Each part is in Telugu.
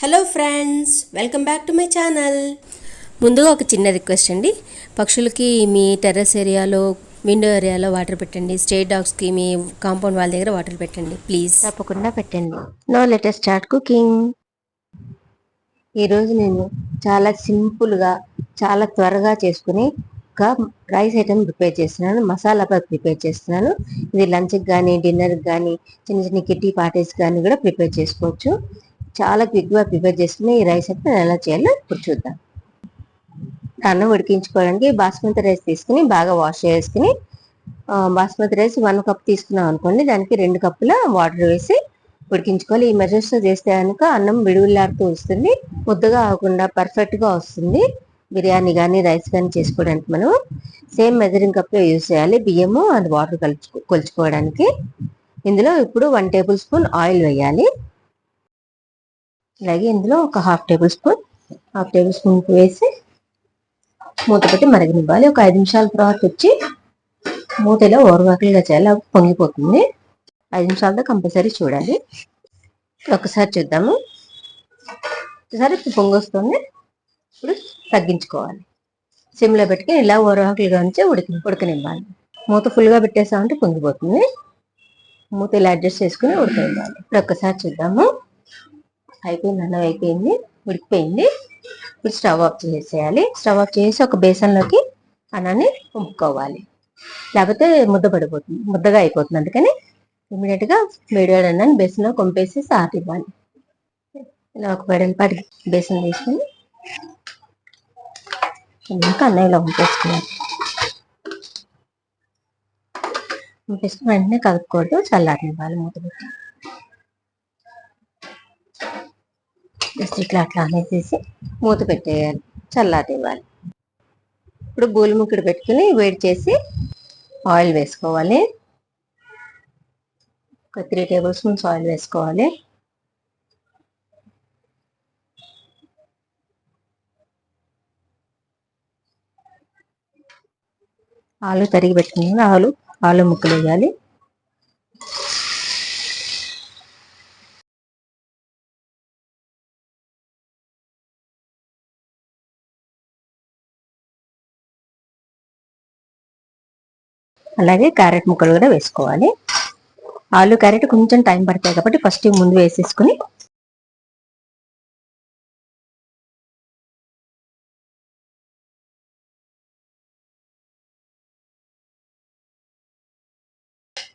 Hello friends welcome back to my channel. ముందుగా ఒక చిన్న రిక్వెస్ట్ అండి. పక్షులకి మీ టెర్రస్ ఏరియాలో విండో ఏరియాలో వాటర్ పెట్టండి. స్టేట్ డాగ్స్కి మీ కాంపౌండ్ వాళ్ళ దగ్గర వాటర్ పెట్టండి ప్లీజ్. తప్పకుండా పెట్టండి. No later start cooking. ఈరోజు నేను చాలా సింపుల్గా చాలా త్వరగా చేసుకుని ఒక రైస్ ఐటెం ప్రిపేర్ చేస్తున్నాను. మసాలా పై ప్రిపేర్ చేస్తున్నాను. ఇది లంచ్కి కానీ డిన్నర్కి కానీ చిన్న చిన్న కిట్టి పార్టీస్ కానీ కూడా ప్రిపేర్ చేసుకోవచ్చు. చాలా క్విక్గా ప్రిపేర్ చేసుకుని ఈ రైస్ అయితే నేను ఎలా చేయాలో ఇప్పుడు చూద్దాం. అన్నం ఉడికించుకోవడానికి బాస్మతి రైస్ తీసుకుని బాగా వాష్ చేసుకుని బాస్మతి రైస్ వన్ కప్ తీసుకున్నాం అనుకోండి దానికి రెండు కప్పుల వాటర్ వేసి ఉడికించుకోవాలి. ఈ మెజర్స్తో చేస్తే కనుక అన్నం విడుగులాడుతూ వస్తుంది ముద్దగా అవ్వకుండా పర్ఫెక్ట్గా వస్తుంది. బిర్యానీ కానీ రైస్ కానీ చేసుకోవడానికి మనం సేమ్ మెజరింగ్ కప్లో యూజ్ చేయాలి. బియ్యము అండ్ వాటర్ కలుచు కొలుచుకోవడానికి. ఇందులో ఇప్పుడు వన్ టేబుల్ స్పూన్ ఆయిల్ వేయాలి. అలాగే ఇందులో ఒక half tablespoon half tablespoon వేసి మూత పెట్టి మరగనివ్వాలి. ఒక ఐదు నిమిషాల తర్వాత వచ్చి మూత ఇలా ఓరవాకలుగా చేయాలి అప్పుడు పొంగిపోతుంది. ఐదు నిమిషాలతో కంపల్సరీ చూడాలి. ఒకసారి చూద్దాము. ఒకసారి ఇప్పుడు ఇప్పుడు తగ్గించుకోవాలి. సిమ్లో పెట్టుకుని ఇలా ఓరవాకులుగా ఉంచి ఉడికి ఉడకనివ్వాలి. మూత ఫుల్గా పెట్టేసామంటే పొంగిపోతుంది. మూత ఇలా అడ్జస్ట్ చేసుకుని ఉడకనివ్వాలి. ఇప్పుడు ఒక్కసారి చూద్దాము. అయిపోయింది అన్నం అయిపోయింది ఉడికిపోయింది. ఇప్పుడు స్టవ్ ఆఫ్ చేసేయాలి. స్టవ్ ఆఫ్ చేసి ఒక బేసన్లోకి అన్నాన్ని ఉంపుకోవాలి లేకపోతే ముద్ద పడిపోతుంది ముద్దగా అయిపోతుంది. అందుకని ఇమీడియట్గా వేడివేడి అన్నాన్ని బేసన్లో కొంపేసి సాట్ ఇవ్వాలి. ఇలా ఒక వెడల్పాటి బేసన్ తీసుకుని ఇంకా అన్నయ్యలో ఉంపేసుకున్నాను. ఉంపేసుకుని వెంటనే కలుపుకోవద్దు చల్లారనివ్వాలి మూత పెట్టి. జస్ట్ ఇట్లా అట్లా అనేసేసి మూత పెట్టేయాలి చల్లారివ్వాలి. ఇప్పుడు బూలి పెట్టుకుని వేడి చేసి ఆయిల్ వేసుకోవాలి. ఒక త్రీ టేబుల్ స్పూన్స్ ఆయిల్ వేసుకోవాలి. ఆలు తరిగి పెట్టుకుని ఆలు ఆలు ముక్కలు వేయాలి. అలాగే క్యారెట్ ముక్కలు కూడా వేసుకోవాలి. ఆలు క్యారెట్ కొంచెం టైం పడతాయి కాబట్టి ఫస్ట్ ముందు వేసేసుకుని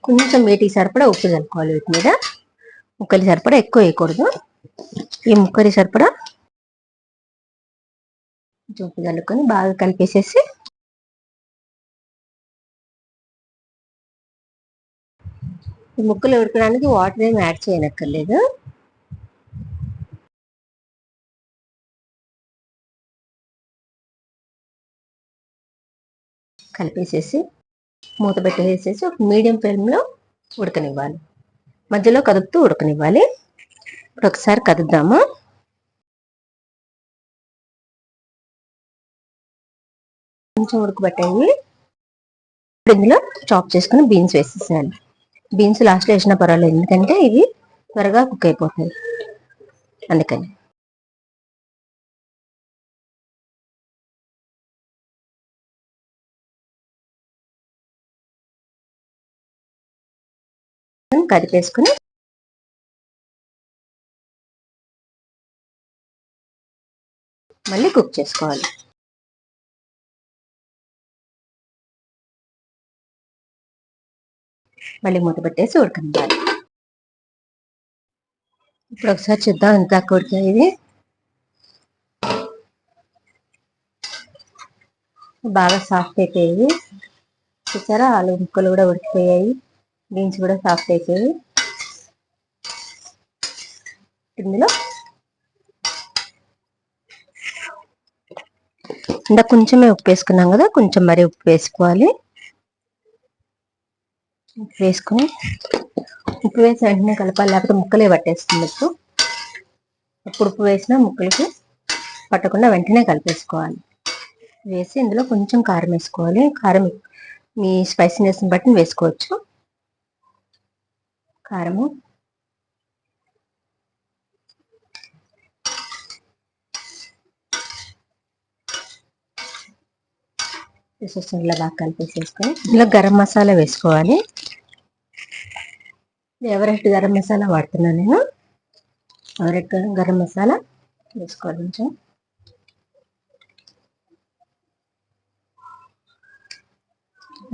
కొంచెం వేటి సరిపడా ఉప్పు చల్లుకోవాలి వీటి మీద. ముక్కలి సరిపడా ఎక్కువ వేయకూడదు. ఈ ముక్కలి సరిపడా కొంచెం ఉప్పు చల్లుకొని బాగా కలిపేసేసి ఈ ముక్కలు ఉడకడానికి వాటర్ ఏమి యాడ్ చేయనక్కర్లేదు. కలిపేసేసి మూత పెట్టేసేసి ఒక మీడియం ఫ్లేమ్లో ఉడకనివ్వాలి. మధ్యలో కదుపుతూ ఉడకనివ్వాలి. ఇప్పుడు ఒకసారి కదుద్దాము. కొంచెం ఉడకబెట్టండి ఇప్పుడు ఇందులో చాప్ చేసుకుని బీన్స్ వేసేసేయాలి. బీన్స్ లాస్ట్లో వేసినా పర్వాలేదు. ఎందుకంటే ఇవి త్వరగా కుక్ అయిపోతాయి. అందుకని. కదిపేసుకుని మళ్ళీ కుక్ చేసుకోవాలి. మళ్ళీ మూత పెట్టేసి ఉడకనివ్వాలి. ఇప్పుడు ఒకసారి చూద్దాం ఎంత ఉడికా ఇది బాగా సాఫ్ట్ అయిపోయాయి. చూసారా? ఆలు ముక్కలు కూడా ఉడికిపోయాయి. బీన్స్ కూడా సాఫ్ట్ అయిపోయాయి. ఇందులో ఇంకా కొంచెమే ఉప్పు వేసుకున్నాం కదా కొంచెం మరీ ఉప్పు వేసుకోవాలి. వేసుకుని ఉప్పు వేసి వెంటనే కలపాలి లేకపోతే ముక్కలే పట్టేస్తుంది ఉప్పు. ఇప్పుడు ఉప్పు వేసిన ముక్కలకి పట్టకుండా వెంటనే కలిపేసుకోవాలి. వేసి ఇందులో కొంచెం కారం వేసుకోవాలి. కారం మీ స్పైసీనెస్ని బట్టి వేసుకోవచ్చు. కారము ఇలా బాగా కలిపేసేసుకొని ఇందులో గరం మసాలా వేసుకోవాలి. ఎవరెస్ట్ గరం మసాలా వాడుతున్నాను నేను. ఎవరెస్ట్ గరం మసాలా వేసుకోవాలి కొంచెం.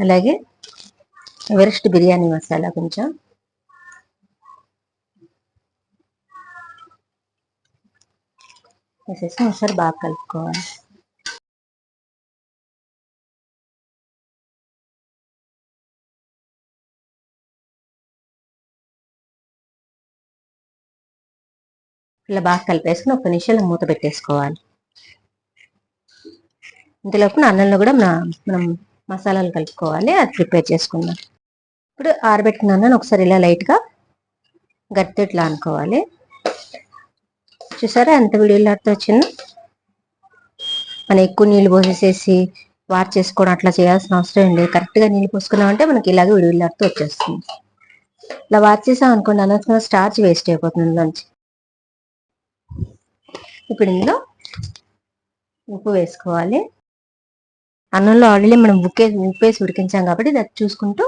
అలాగే ఎవరెస్ట్ బిర్యానీ మసాలా కొంచెం. వేసేసి ఒకసారి బాగా కలుపుకోవాలి. ఇలా బాగా కలిపేసుకుని ఒక నిమిషాలు మూత పెట్టేసుకోవాలి. ఇంతలోపు అన్నంలో కూడా మన- మనం మసాలాలు కలుపుకోవాలి అది ప్రిపేర్ చేసుకుందాం. ఇప్పుడు ఆరబెట్టిన అన్నాన్ని ఒకసారి ఇలా లైట్గా గట్టి ఇట్లా అనుకోవాలి. చూసారా ఎంత విడిలాడుతూ వచ్చిందో? మనం ఎక్కువ నీళ్ళు పోసేసేసి వార్ చేసుకోవడం అట్లా చేయాల్సిన అవసరం లేదు. కరెక్ట్గా నీళ్ళు పోసుకున్నామంటే మనకి ఇలాగే విడిలాడుతూ వచ్చేస్తుంది. ఇలా వార్ చేసాం అనుకోండి అనవసరంగా స్టార్చ్ వేస్ట్ అయిపోతుంది లంచ్ ఇప్పుడు ఇందులో ఉప్పు వేసుకోవాలి. అన్నంలో ఆల్రెడీ మనం ఉక్కే ఉప్పు వేసి ఉడికించాం కాబట్టి అది చూసుకుంటూ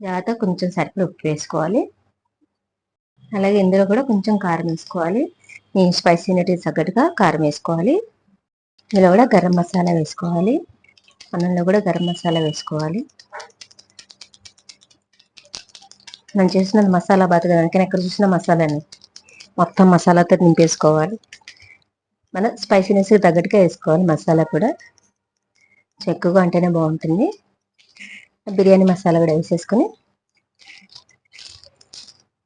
జాగ్రత్త కొంచెం సరిపడ ఉప్పు వేసుకోవాలి. అలాగే ఇందులో కూడా కొంచెం కారం వేసుకోవాలి. నేను స్పైసీనటీ తగ్గట్టుగా కారం వేసుకోవాలి. ఇందులో కూడా గరం మసాలా వేసుకోవాలి. అన్నంలో కూడా గరం మసాలా వేసుకోవాలి. మనం చేసిన మసాలా బాత్ కదా ఎక్కడ చూసిన మసాలాని. మొత్తం మసాలాతో నింపేసుకోవాలి. మన స్పైసీనెస్ తగ్గట్టుగా వేసుకోవాలి. మసాలా కూడా ఎక్కువగా అంటేనే బాగుంటుంది. బిర్యానీ మసాలా కూడా వేసేసుకొని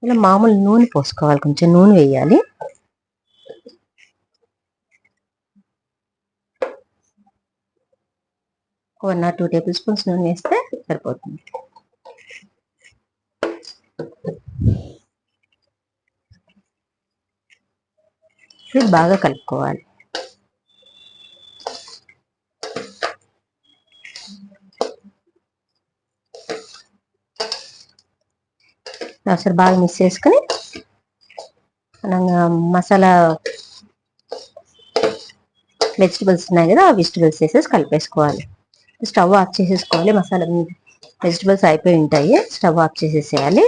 ఇలా మామూలు నూనె పోసుకోవాలి. కొంచెం నూనె వేయాలి. One or two tablespoons నూనె వేస్తే సరిపోతుంది. ఇది బాగా కలుపుకోవాలి. ఒకసారి బాగా మిక్స్ చేసుకుని మనం మసాలా వెజిటబుల్స్ ఉన్నాయి కదా ఆ వెజిటబుల్స్ వేసేసి కలిపేసుకోవాలి. స్టవ్ ఆఫ్ చేసేసుకోవాలి. మసాలా వెజిటబుల్స్ అయిపోయి ఉంటాయి. స్టవ్ ఆఫ్ చేసేసేయాలి.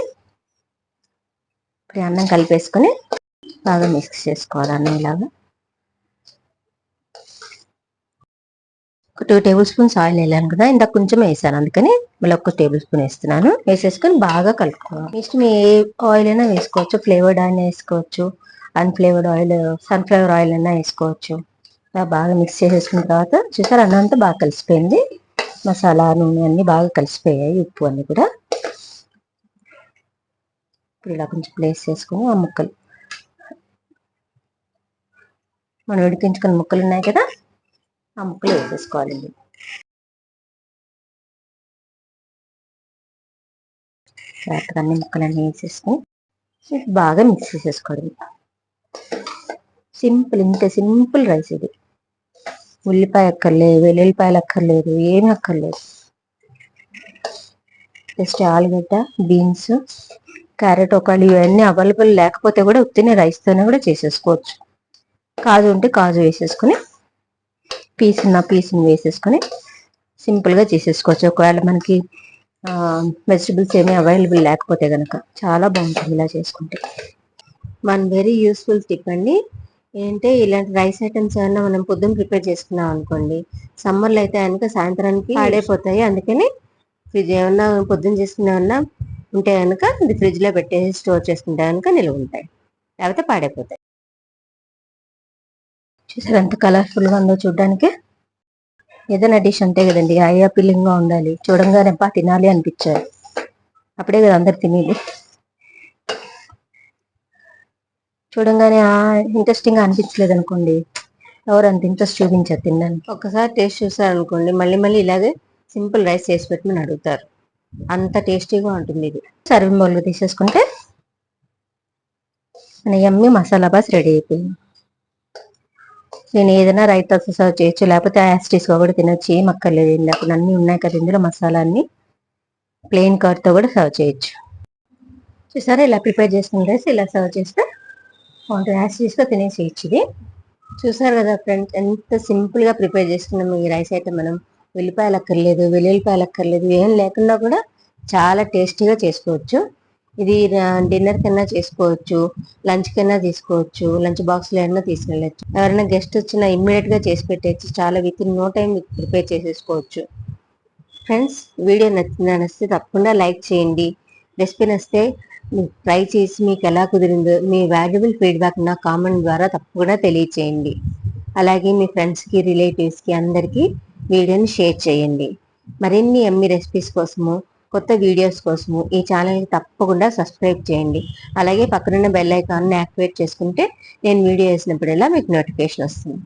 ఇప్పుడు అన్నం కలిపేసుకొని బాగా మిక్స్ చేసుకోవాలి అన్నం ఇలాగా ఒక టూ టేబుల్ స్పూన్స్ ఆయిల్ వేయలేను కదా ఇందాక కొంచెం వేసాను అందుకని మళ్ళీ ఒక టేబుల్ స్పూన్ వేస్తున్నాను. వేసేసుకొని బాగా కలుపుకోవాలి. నెక్స్ట్ మీ ఏ ఆయిల్ అయినా వేసుకోవచ్చు ఫ్లేవర్డ్ ఆయిల్ వేసుకోవచ్చు అన్ఫ్లేవర్డ్ ఆయిల్ సన్ఫ్లవర్ ఆయిల్ అయినా వేసుకోవచ్చు. బాగా మిక్స్ చేసేసుకున్న తర్వాత చూసారు అన్నం అంతా బాగా కలిసిపోయింది. మసాలా నూనె అన్ని బాగా కలిసిపోయాయి ఉప్పు అన్ని కూడా. ఇప్పుడు ఇలా కొంచెం ప్లేస్ చేసుకుని ఆ ముక్కలు మనం ఉడికించుకున్న ముక్కలు ఉన్నాయి కదా ఆ ముక్కలు వేసేసుకోవాలి. జాగ్రత్తగా అన్ని ముక్కలన్నీ వేసేసుకుని బాగా మిక్స్ చేసేసుకోవడం సింపుల్ ఇంత సింపుల్ రైస్ ఇది. ఉల్లిపాయ అక్కర్లేదు వెల్లుల్లిపాయలు అక్కర్లేదు ఏమీ అక్కర్లేదు. జస్ట్ ఆలుగడ్డ బీన్స్ క్యారెట్ ఒకళ్ళు ఇవన్నీ అవైలబుల్ లేకపోతే కూడా ఉత్తిన రైస్తోనే కూడా చేసేసుకోవచ్చు. కాజు ఉంటే కాజు వేసేసుకుని పీస్ ఉన్న పీస్ని వేసేసుకొని సింపుల్గా చేసేసుకోవచ్చు. ఒకవేళ మనకి వెజిటబుల్స్ ఏమీ అవైలబుల్ లేకపోతే కనుక చాలా బాగుంటుంది ఇలా చేసుకుంటే. వన్ వెరీ యూస్ఫుల్ టిప్ అండి. ఏంటంటే ఇలాంటి రైస్ ఐటమ్స్ ఏమన్నా మనం పొద్దున్న ప్రిపేర్ చేసుకున్నాం అనుకోండి సమ్మర్లో అయితే కనుక సాయంత్రానికి పాడైపోతాయి. అందుకని ఫ్రిడ్జ్ ఏమన్నా పొద్దున్న చేసుకున్నా ఉంటే కనుక ఇది ఫ్రిడ్జ్లో పెట్టేసి స్టోర్ చేసుకుంటే కనుక నిలువ ఉంటాయి లేకపోతే పాడైపోతాయి. చూసారు? ఎంత కలర్ఫుల్గా ఉందో చూడడానికి. ఏదైనా డిష్ అంతే కదండి ఐ అపీలింగ్గా ఉండాలి. చూడంగానే బా తినాలి అనిపించారు అప్పుడే కదా అందరు తినేది. చూడంగానే ఇంట్రెస్టింగ్గా అనిపించలేదు అనుకోండి. ఎవరు అంత ఇంట్రెస్ట్ చూపించారు తినడానికి. ఒకసారి టేస్ట్ చూసారు అనుకోండి మళ్ళీ మళ్ళీ ఇలాగే సింపుల్ రైస్ చేసి పెట్టమని అడుగుతారు. అంత టేస్టీగా ఉంటుంది ఇది. సర్వింగ్ బౌల్ తీసేసుకుంటే మన ఎమ్మి మసాలా బాస్ రెడీ అయిపోయింది. నేను ఏదైనా రైతాతో సర్వ్ చేయొచ్చు లేకపోతే ఆ గా కూడా తినొచ్చు ఏం అక్కర్లేదు. ఏం లేకుండా అన్ని ఉన్నాయి కదా ఇందులో మసాలా అన్ని ప్లెయిన్ కర్డ్తో కూడా సర్వ్ చేయొచ్చు. చూసారా ఇలా ప్రిపేర్ చేసుకున్న రైస్ ఇలా సర్వ్ చేస్తే బాగుంటుంది యాస్టీస్గా తినేసేయచ్చు ఇది. చూసారు కదా ఫ్రెండ్స్ ఎంత సింపుల్గా ప్రిపేర్ చేసుకున్నాం ఈ రైస్ అయితే మనం. వెల్లిపాయలు అక్కర్లేదు వెల్లుల్లిపాయలు అక్కర్లేదు ఏం లేకుండా కూడా చాలా టేస్టీగా చేసుకోవచ్చు. ఇది డిన్నర్ కన్నా చేసుకోవచ్చు లంచ్ కన్నా తీసుకోవచ్చు లంచ్ బాక్స్లో అయినా తీసుకెళ్ళచ్చు. ఎవరైనా గెస్ట్ వచ్చినా ఇమ్మీడియట్గా చేసి పెట్టచ్చు చాలా with in no time prepare చేసేసుకోవచ్చు. ఫ్రెండ్స్ వీడియో నచ్చిందా నచ్చితే తప్పకుండా లైక్ చేయండి. రెసిపీ నచ్చితే ట్రై చేసి మీకు ఎలా కుదిరిందో మీ వాల్యుబుల్ ఫీడ్బ్యాక్ నా కామెంట్ ద్వారా తప్పకుండా తెలియచేయండి. అలాగే మీ ఫ్రెండ్స్కి రిలేటివ్స్కి అందరికీ వీడియోని షేర్ చేయండి. మరిన్ని ఎమ్మి రెసిపీస్ కోసము కొత్త వీడియోస్ కోసము ఈ ఛానల్ని తప్పకుండా సబ్స్క్రైబ్ చేయండి. అలాగే పక్కనున్న బెల్ ఐకాన్ని యాక్టివేట్ చేసుకుంటే నేను వీడియో వేసినప్పుడల్లా మీకు నోటిఫికేషన్ వస్తుంది.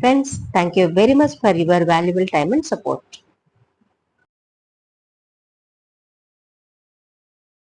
Friends thank you very much for your valuable time and support